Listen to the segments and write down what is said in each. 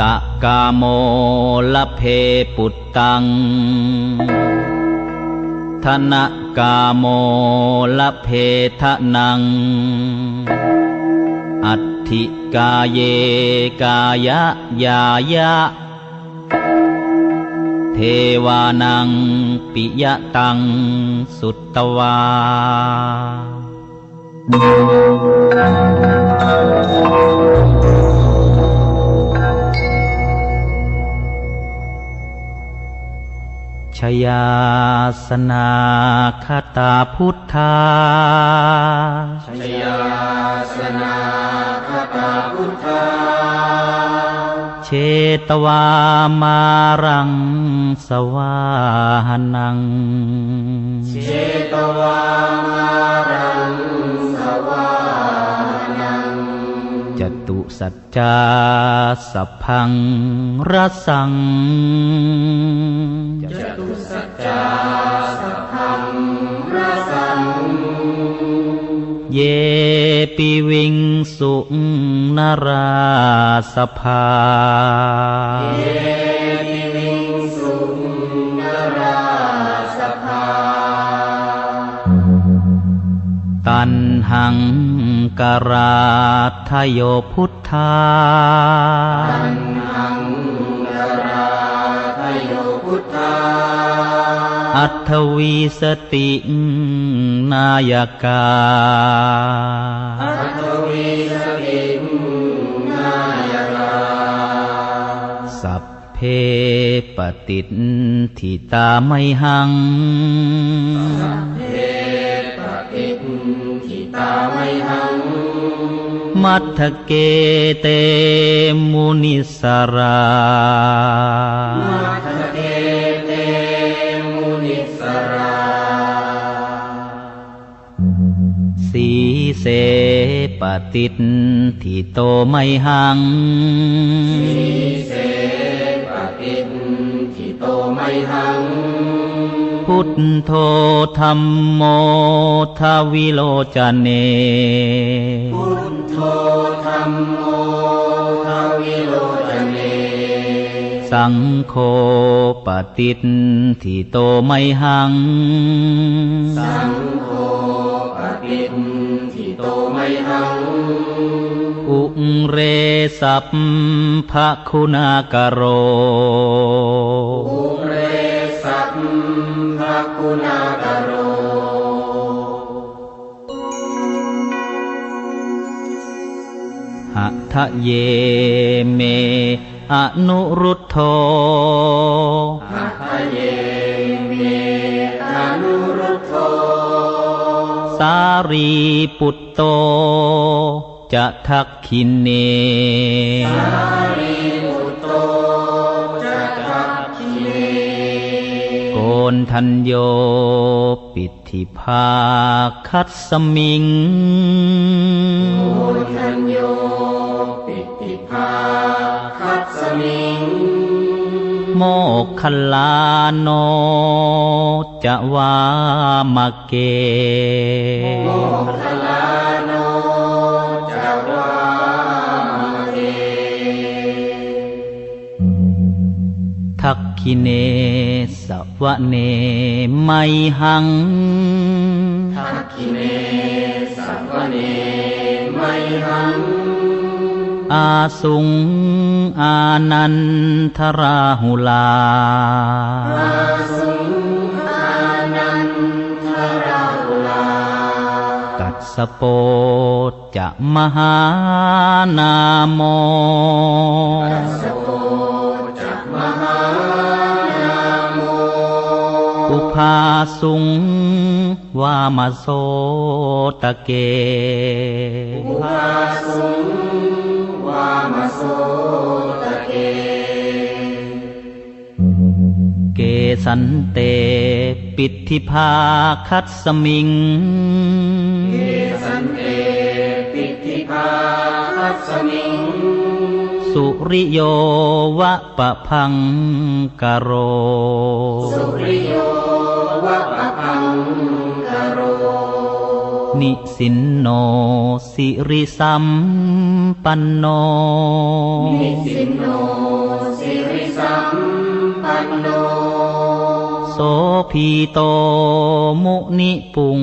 ตะกาโมละเพปุตตัง ธนกาโมละเพทะนัง อัตถิกาเยกายะยายะ เทวานังปิยะตังสุตตวา ชยาสนาคตาพุทธาชยาสนาคตาพุทธา เชตวามารังสวาหนัง เชตวามารังสวานังจตุ สัจจาสัพพังรสังจตุสัจจาสัพพังรสัง เยปิวิงสุนราสภา เยปิวิงสุนราสภา ตันหัง กราทโยพุทธาตันหังกราทโยพุทธา อัทวีสตินายกา อัตวิสตินายกา สัพเพปฏิทิตาไมหังเพปฏิทิตาไมหัง มัทธเกเตมุนิสรามัทเตเตมุนิสราสีเสปฏิทิโตไมหังสีเสปฏิทิโตไมหัง พุทโธธรรมโมทวิโลจเน พุทโธธรรมโมทวิโรจเน สังโฆปฏิทิโตไมหัง สังโฆปฏิทิโตไมหัง อุเรสัพพะคุณากโร หะทะเยเมอนุรุทโธหัตถเยเมอนุรุทโธสารีปุตโตจะทักขินเนสารีมุตโต ทัญโย ปิธิภาคัสสมิงโอทัญโย ปิติภาคัสสมิง โมคคัลลาโนจะวามะเกโมคคัลลาโนจาวามะเกทักขิเน สวะเนไมหังทักขิเนสัพพเนไมหัง อาสุงอานันทราหุลา อาสุงอานันทราหุลาตัดสโปจะมหานาโมสโกจักมหานาโมอุพาสุงวามาโซตะเก เกสันเต ปิทธิภาคัดสมิง สุริโยวะปะพังกะโร สุริโย นิสินโน สิริสัมปันโน นิสินโน สิริสัมปันโน โสพีโต มุนิปุง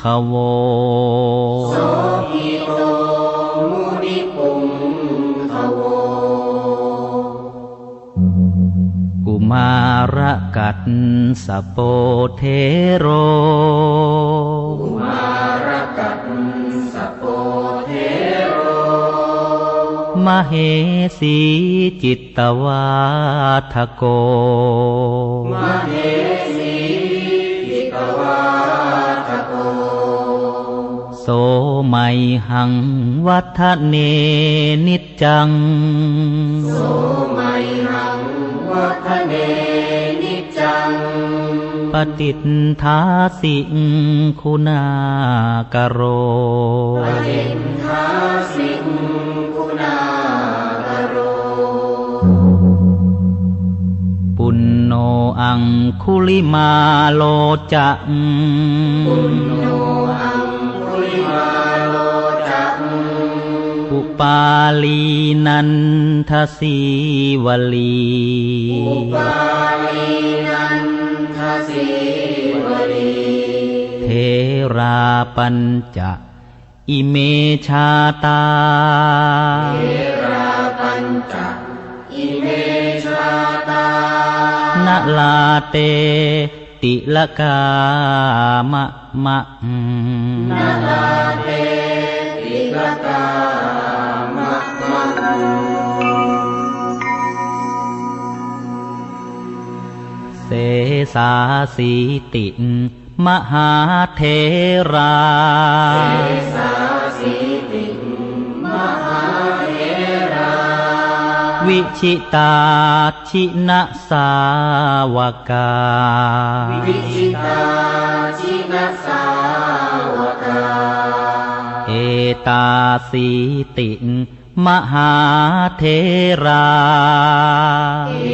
ขโวกุ มารกัตสปโปเทโรกุมารกัตสปโปเทโร มเหสีจิตตวาทโก มเหสีจิตวาทโก โสไมหังวัฒเนนิจจัง ปฏิทธาสิงคุณากโร ปฏิทธาสิงคุณากโร ปุณโนอังคุลิมาโลจังปุณโน อุปาลีนันทสีวลี เทราปัญจะอิเมชาตา เทราปัญจะอิเมชาตานลาเตติละกามะมะนลาเตติละกา เสสาสีติงมหาเทรา วิชิตาชินะสาวกา วิชิตาชินะสาวกา เอตาสีติงมหาเทราเอ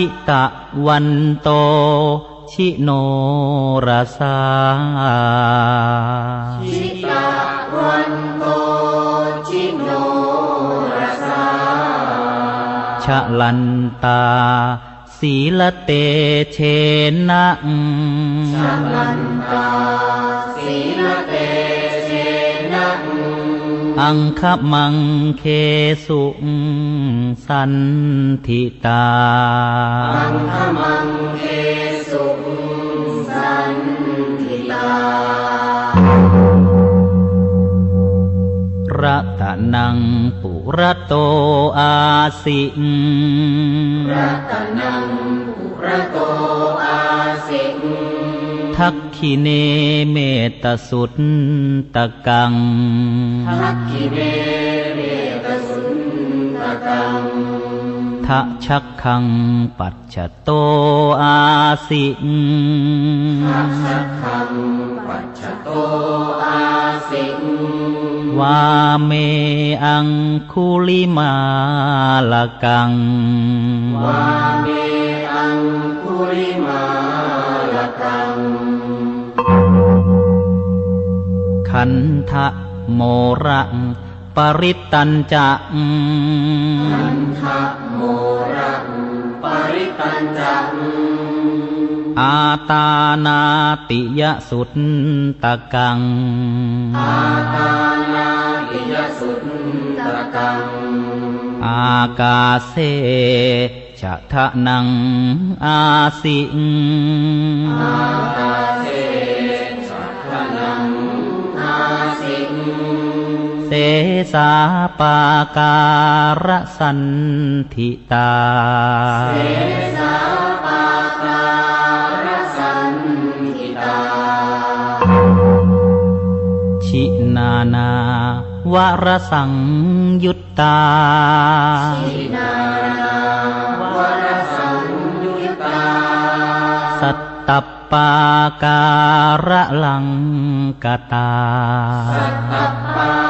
ชิตะวันโต ชิโนราสาชิตะวันโต ชิโนราสาชะลันตาศีลเตเชนะชะลันตา อังคมังเคสุสันทิตา อังคมังเคสุสันทิตา รัตนังปุระโตอาสิงรัตนังปุระโตอาสิง ทักขิเนเมตสุตตะกัง ทักขิเนเมตสุตตะกังทะชักขังปัจจโตอาสิงทัชักขังปัจจโตอาสิงวาเมอังคุลิมาลกัง วาเม ขันทะโมระปริตตัญจะขันทะโมระปริตตัญจะอาตานาติยสุตตะกัง อาตานาติยสุตตะกัง อากาเสชะทะนังอาสิง อากาเส ชะทะนังอาสิงเสสาปาการะสันทิตา ชินานาวรสังยุตตาสัตตปปาการะลังกตาวา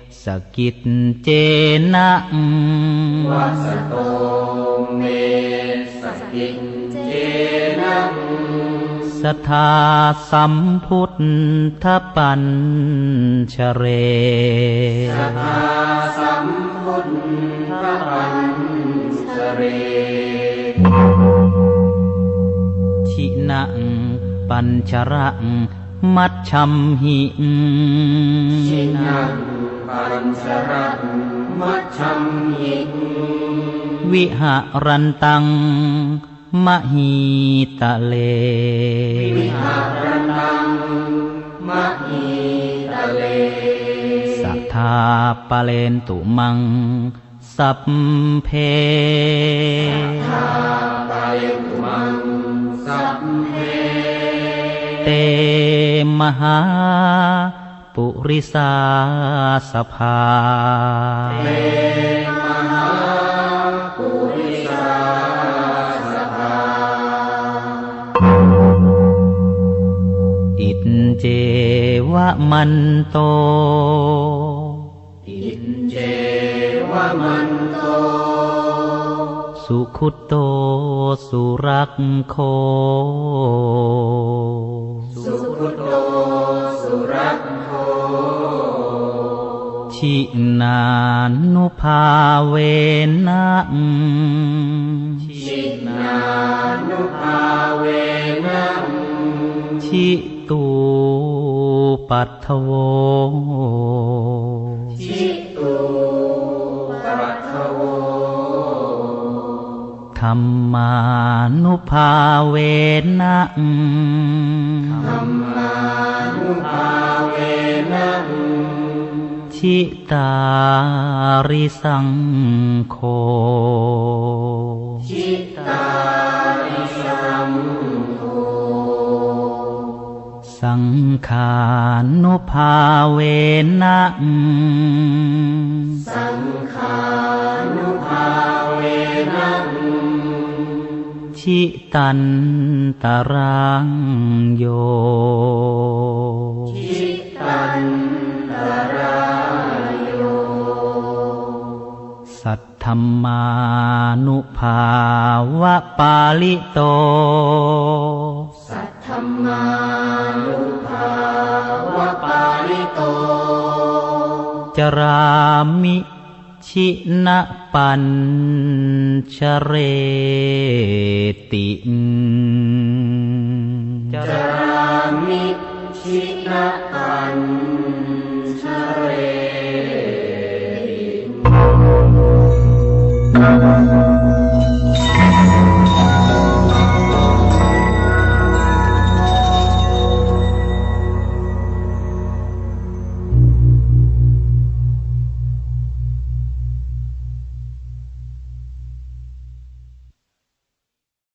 สกิจเจนะวสโตเมสกิจเจนะสทาสัมพุทธปัญชเรสทาสัมพุทธปัญชเรชินังปัญชระมัชชัมหิชินัง ปัญชระมัชชัมหิวิหารันตังมหิตะเล วิหารันตังมหิตะเล สัทธาปะเลนตุมัง สัพเพเตมหา ปุริสาสภาเตมหาปุริสาสภา อิตเจวะมันโต อิตเจวะมันโต สุขุตโตสุรักโค ชินานุภาเวนะชินานุภาเวนะชิตูปัทโวชิตูปัทโวธรรมานุภาเวนะธรรมานุภาเวนะ ชิตาริสังโฆชิตาริสังโฆสังขานุภาเวนะสังขานุภาเวนะชิตันตรังโยชิ สัทธมมานุภาวะปาลิโต สัทธมมานุภาวะปาลิโต จรามิชินะปัญชเรติจรามิชินะปัญ Müzik